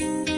can get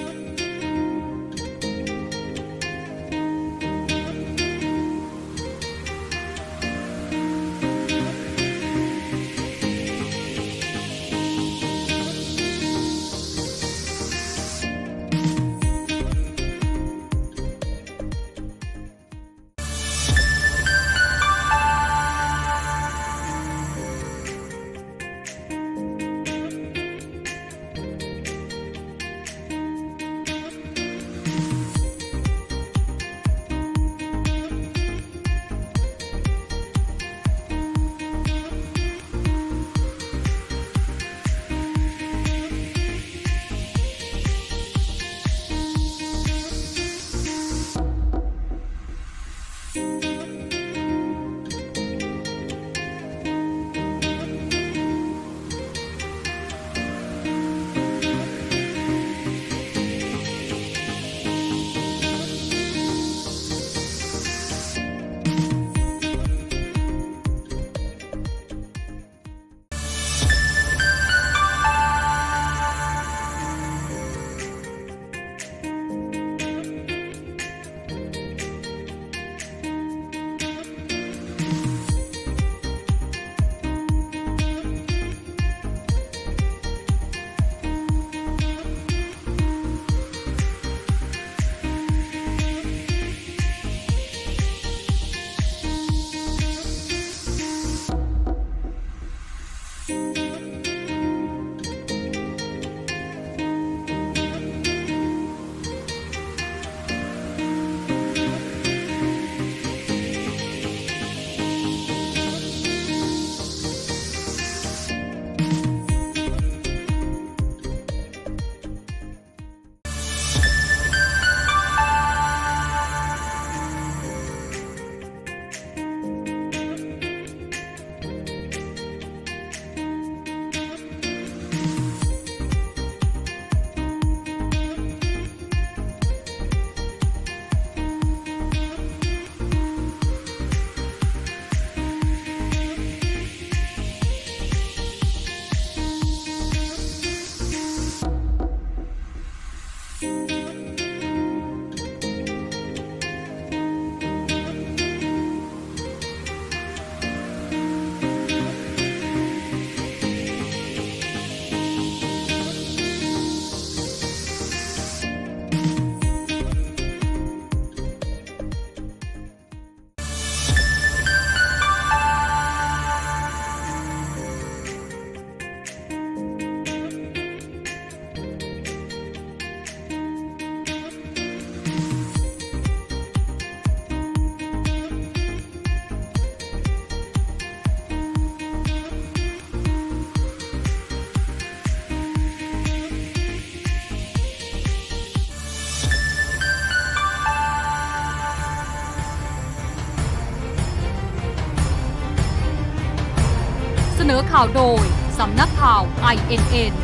ข่าวโดย สำนักข่าว INN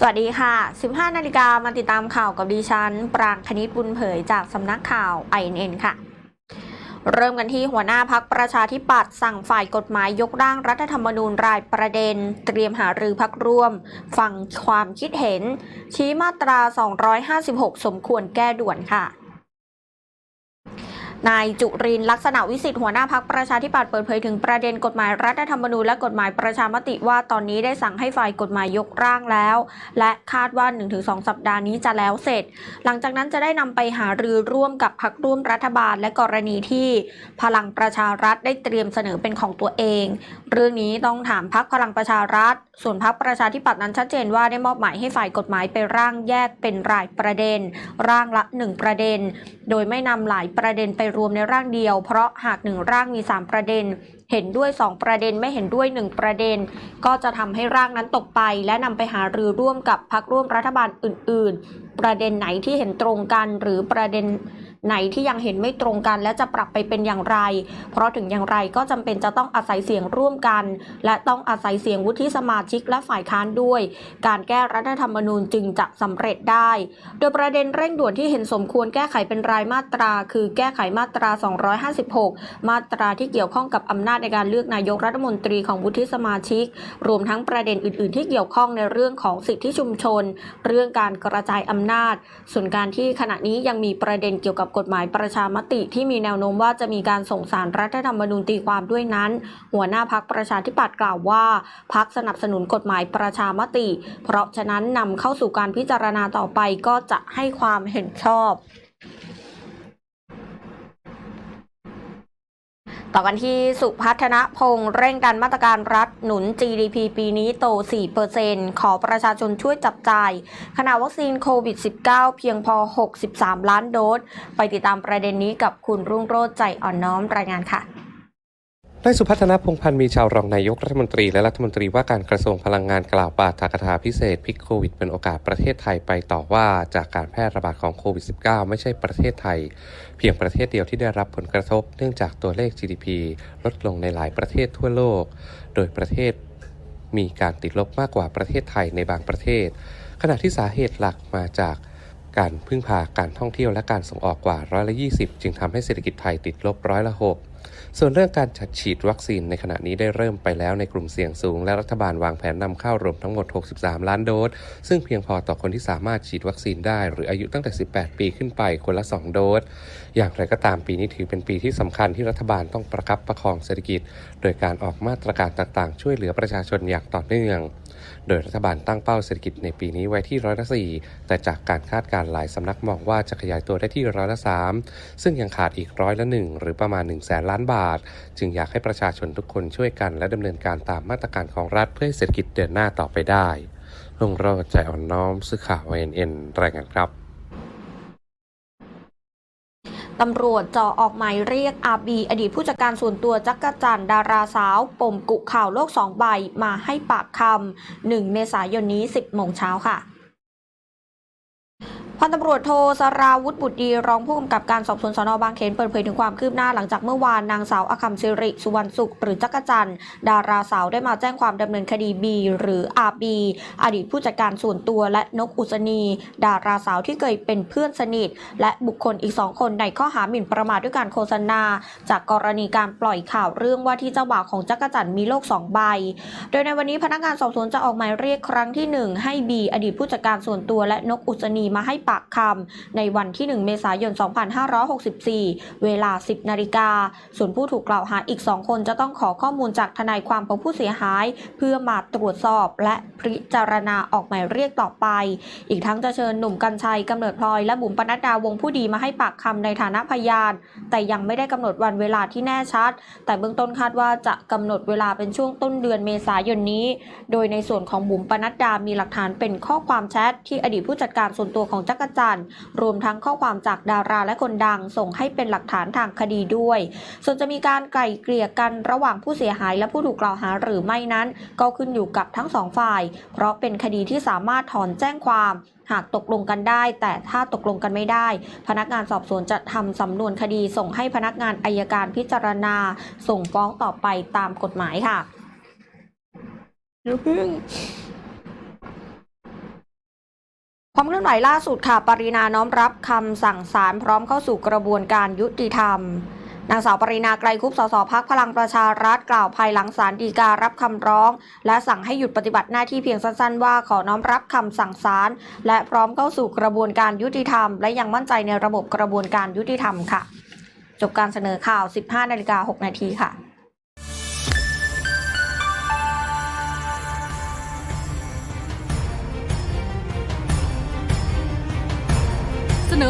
สวัสดีค่ะ 15 นาฬิกามาติดตามข่าวกับดิฉัน ปรางคณิตบุญเผยจากสำนักข่าว INN ค่ะ เริ่มกันที่หัวหน้าพักประชาธิปัตย์สั่งฝ่ายกฎหมายยกร่างรัฐธรรมนูญรายประเด็น เตรียมหารือพักร่วม ฟังความคิดเห็น ชี้มาตรา 256 สมควรแก้ด่วนค่ะ นายจุรินลักษณะวิสิทธิ์หัวหน้าพักประชาธิปัตย์เปิดเผยถึงประเด็นกฎหมายรัฐธรรมนูญและกฎหมายประชามติว่าตอนนี้ได้สั่งให้ฝ่ายกฎหมายยกร่างแล้ว และคาดว่า 1-2 สัปดาห์นี้จะแล้วเสร็จ หลังจากนั้นจะได้นำไปหารือร่วมกับพักร่วมรัฐบาลและกรณีที่ พลังประชารัฐได้เตรียมเสนอเป็นของตัวเอง เรื่องนี้ต้องถามพักพลังประชารัฐ ส่วนพักประชาธิปัตย์นั้นชัดเจนว่าได้มอบหมายให้ฝ่ายกฎหมายไปร่างแยกเป็นรายประเด็น ร่างละ 1 ประเด็น โดยไม่นำหลายประเด็นไปรวมในร่างเดียว เพราะหากหนึ่งร่างมี 3 ประเด็น เห็นด้วย 2 ประเด็นไม่เห็นด้วย 1 ประเด็น ก็จะทำให้ร่างนั้นตกไป และนำไปหารือร่วมกับพักร่วมรัฐบาลอื่น ๆ ประเด็นไหนที่เห็นตรงกันหรือประเด็น ไหนที่ยังเห็นไม่ตรงกันและจะปรับไปเป็นอย่างไร เพราะถึงอย่างไรก็จำเป็นจะต้องอาศัยเสียงร่วมกัน และต้องอาศัยเสียงวุฒิสมาชิกและฝ่ายค้านด้วย การแก้รัฐธรรมนูญจึงจะสำเร็จได้ โดยประเด็นเร่งด่วนที่เห็นสมควรแก้ไขเป็นรายมาตรา คือแก้ไขมาตรา 256 มาตราที่เกี่ยวข้องกับอำนาจในการเลือกนายกรัฐมนตรีของวุฒิสมาชิก รวมทั้งประเด็นอื่น ๆ ที่เกี่ยวข้องในเรื่องของสิทธิชุมชน เรื่องการกระจายอำนาจ ส่วนการที่ขณะนี้ยังมีประเด็นเกี่ยวกับกฎหมายประชามติที่มีแนวโน้มว่าจะมีการส่งสารรัฐธรรมนูญตีความด้วยนั้น หัวหน้าพักประชาธิปัตย์กล่าวว่าพักสนับสนุนกฎหมายประชามติ เพราะฉะนั้นนำเข้าสู่การพิจารณาต่อไปก็จะให้ความเห็นชอบ ต่อกันที่สุพัฒนพงษ์เร่งดันมาตรการรัฐหนุน GDP ปีนี้โต 4%ขอประชาชนช่วยจับจ่าย ขณะวัคซีนโควิด -19 เพียงพอ 63 ล้านโดส ไปติดตามประเด็นนี้กับคุณรุ่งโรจน์ใจอ่อนน้อมรายงานค่ะ นายสุพัฒนพงพันธ์มีชาวรองนายกรัฐมนตรีและรัฐมนตรีว่าการกระทรวงพลังงานกล่าวปาฐกถาพิเศษพิกโควิดเป็นโอกาสประเทศไทยไปต่อว่าจากการแพร่ระบาดของโควิด -19 ไม่ใช่ประเทศไทย เพียงประเทศเดียวที่ได้รับผลกระทบ เนื่องจากตัวเลข GDP ลดลงในหลายประเทศทั่วโลก โดยประเทศมีการติดลบมากกว่าประเทศไทยในบางประเทศ ขณะที่สาเหตุหลักมาจากการพึ่งพาการท่องเที่ยวและการส่งออกกว่าร้อยละ20 จึงทำให้เศรษฐกิจไทยติดลบร้อยละ6 ส่วนเรื่องการจัดฉีดวัคซีนในขณะนี้ได้เริ่มไปแล้วในกลุ่มเสี่ยงสูง และรัฐบาลวางแผนนำเข้ารวมทั้งหมด 63 ล้านโดส ซึ่งเพียงพอต่อคนที่สามารถฉีดวัคซีนได้ หรืออายุตั้งแต่ 18 ปีขึ้นไปคนละ 2 โดส อย่างไรก็ตามปีนี้ถือเป็นปีที่สำคัญที่รัฐบาลต้องประคับประคองเศรษฐกิจ โดยการออกมาตรการต่างๆ ช่วยเหลือประชาชนอย่างต่อเนื่อง โดยรัฐบาลตั้งเป้าเศรษฐกิจในปีนี้ไว้ที่ร้อยละสี่แต่จากการคาดการณ์หลายสำนักมองว่าจะขยายตัวได้ที่ร้อยละสามซึ่งยังขาดอีกร้อยละหนึ่งหรือประมาณ1นึ่งแสนล้านบาท จึงอยากให้ประชาชนทุกคนช่วยกันและดำเนินการตามมาตรการของรัฐเพื่อให้เศรษฐกิจเดินหน้าต่อไปได้ลงโรจน์ใจอ่อนน้อมสื่อข่าว NN รายงานครับ ตำรวจจ่อออกหมายเรียกอาบีอดีตผู้จัดการส่วนตัวจักรจันทร์ดาราสาว ปมกุข่าวโลกสองใบมาให้ปากคำ1เมษายนนี้ 10โมงเช้าค่ะ พันตำรวจโทสราวุฒิบุตรดี รองผู้กำกับการสอบสวนสนบางเขนเปิดเผยถึงความคืบหน้าหลังจากเมื่อวานนางสาวอคัมศิริสุวรรณสุข หรือจักจันดาราสาวได้มาแจ้งความดำเนินคดีบีหรืออาบีอดีตผู้จัดการส่วนตัวและนกอุศนี ดาราสาวที่เคยเป็นเพื่อนสนิท และบุคคลอีกสองคนในข้อหาหมิ่นประมาทด้วยการโฆษณา จากกรณีการปล่อยข่าวเรื่องว่าที่เจ้าบ่าวของจักจันมีโลกสองใบ โดยในวันนี้พนักงานสอบสวนจะออกหมายเรียกครั้งที่หนึ่งให้บีอดีตผู้จัดการส่วนตัวและนกอุศนีมาให้ปากคำในวันที่ 1 เมษายน 2564 เวลา 10 นาฬิกา ส่วนผู้ถูกกล่าวหาอีก 2 คนจะต้องขอข้อมูลจากทนายความของผู้เสียหาย เพื่อมาตรวจสอบและพิจารณาออกหมายเรียกต่อไป อีกทั้งจะเชิญหนุ่มกัญชัยกำเนิดพลอยและบุ๋มปนัดดาวงผู้ดีมาให้ปากคำในฐานะพยาน แต่ยังไม่ได้กำหนดวันเวลาที่แน่ชัด แต่เบื้องต้นคาดว่าจะกำหนดเวลาเป็นช่วงต้นเดือนเมษายนนี้ โดยในส่วนของบุ๋มปนัดดามีหลักฐานเป็นข้อความแชทที่อดีตผู้จัดการส่วนตัวของจัจักรจันทร์รวมทั้งข้อความจากดาราและคนดังส่งให้เป็นหลักฐานทางคดีด้วย ส่วนจะมีการไกล่เกลี่ยกันระหว่างผู้เสียหายและผู้ถูกกล่าวหาหรือไม่นั้น ก็ขึ้นอยู่กับทั้งสองฝ่าย เพราะเป็นคดีที่สามารถถอนแจ้งความหากตกลงกันได้ แต่ถ้าตกลงกันไม่ได้ พนักงานสอบสวนจะทำสำนวนคดีส่งให้พนักงานอายการพิจารณา ส่งฟ้องต่อไปตามกฎหมายค่ะเดี๋ยวพึ่ง ความเคลื่อนไหวล่าสุดค่ะ ปรินาน้อมรับคำสั่งศาลพร้อมเข้าสู่กระบวนการยุติธรรม นางสาวปรินาไกรคุปสสพักพลังประชารัฐกล่าวภายหลังศาลฎีการับคำร้อง และสั่งให้หยุดปฏิบัติหน้าที่เพียงสั้นๆ ว่าขอน้อมรับคำสั่งศาลและพร้อมเข้าสู่กระบวนการยุติธรรม และยังมั่นใจในระบบกระบวนการยุติธรรมค่ะ จบการเสนอข่าว 15นาฬิกา6นาทีค่ะ